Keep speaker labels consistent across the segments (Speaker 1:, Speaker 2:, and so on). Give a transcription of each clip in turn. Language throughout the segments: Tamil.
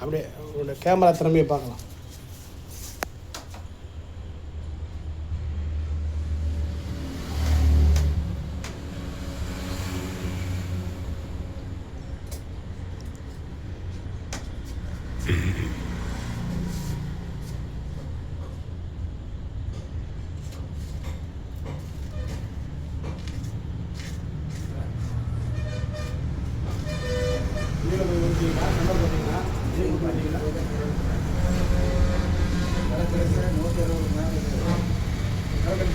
Speaker 1: அப்படியே உங்களோட கேமரா திறமையை பார்க்கலாம். விவசாயம் தான் கட்டு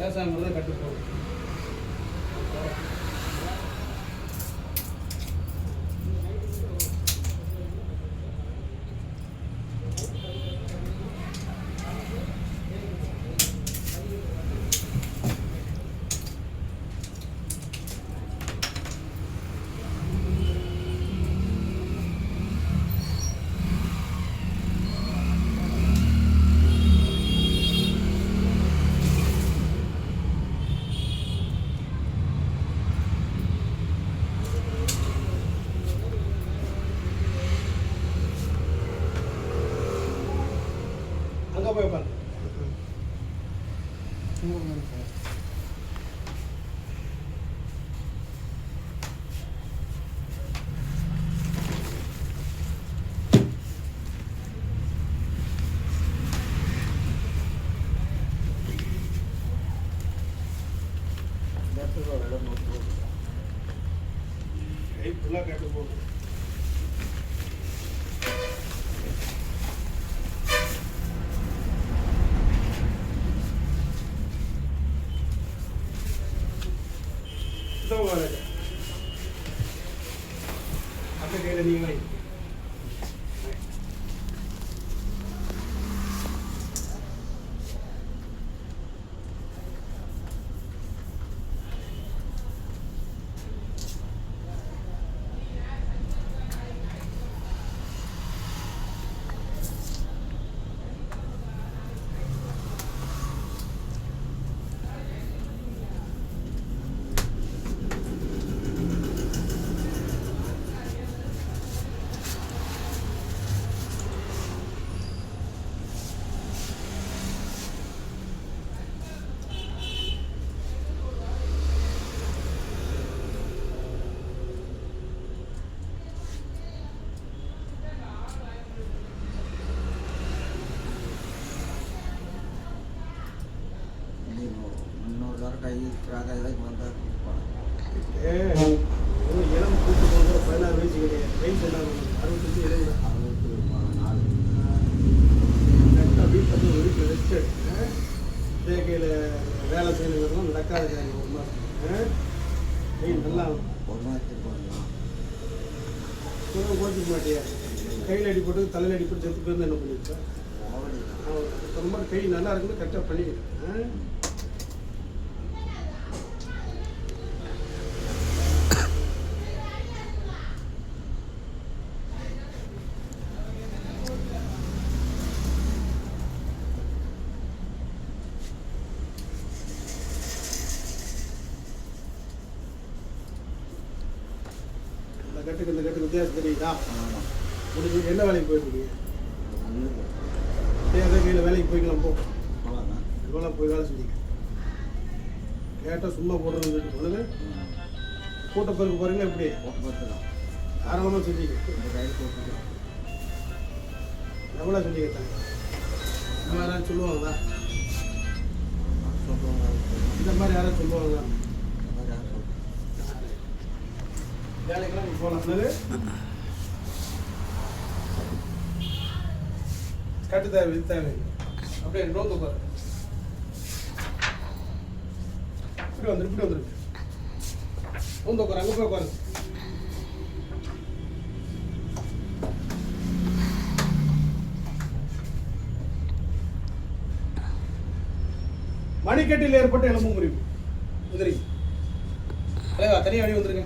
Speaker 1: விவசாயம் தான் கட்டுப்போம் பாருங்க கை ஃபுல்லாக கட்டு போகும் இதோ பாருங்க அத்தை
Speaker 2: ഇഷ്ടം പോലെ
Speaker 1: അപ്പൊ കേരളീയങ്ങളിൽ இளம் கூட்டு போகிற பதினாறு வயசு கிடையாது வயசு என்ன அறுபத்தஞ்சு எழுபது கரெக்டாக வீட்டில் வந்து ஒரு வீட்டில் வச்சு தேக்கையில் வேலை செய்யணுங்கிறதும் நடக்காத காரியம் ஒரு மாதம் நல்லா
Speaker 2: ஒரு மாதத்துக்கு பண்ணலாம்
Speaker 1: தூரம் போட்டுக்க மாட்டியா? கையில் அடி போட்டு தலையில் அடி போட்டு செத்து போயிருந்து என்ன சொன்ன மாதிரி கை நல்லா இருக்குன்னு கரெக்டாக பண்ணிக்கிறேன் கட்டுக்கு இந்த கட்டுக்கு வித்தியாசம் தெரியுதா? முடிஞ்சு என்ன வேலைக்கு போயிட்டு இருக்கீங்க? கையில் வேலைக்கு போய்க்கலாம் போ. இவ்வளோ போய் வேலை செஞ்சீங்க கேட்டால் சும்மா போடுறது சொல்லிட்டு கூட்ட பிறகு பாருங்க எப்படி. தாராளமாக செஞ்சீங்க எவ்வளோ செஞ்சீங்க தாங்க யாராவது சொல்லுவாங்களா?
Speaker 2: சொல்லுவாங்க
Speaker 1: இந்த மாதிரி யாராவது சொல்லுவாங்களா
Speaker 2: இந்த மாதிரி யாரும் சொல்லுவாங்க
Speaker 1: வேலைக்கெல்லாம் நீ போகலாம் என்னது கட்டு தேவை இது தேவை அப்படியே நோந்து பாரு இப்படி வந்துரு இப்படி வந்துரு நோந்து உட்காரு அங்கே போய் உட்காரு மணிக்கட்டில் ஏற்பட்ட எலும்பு முறிவு. வந்துருங்க தலைவா தனியாக வெளியே வந்துருங்க.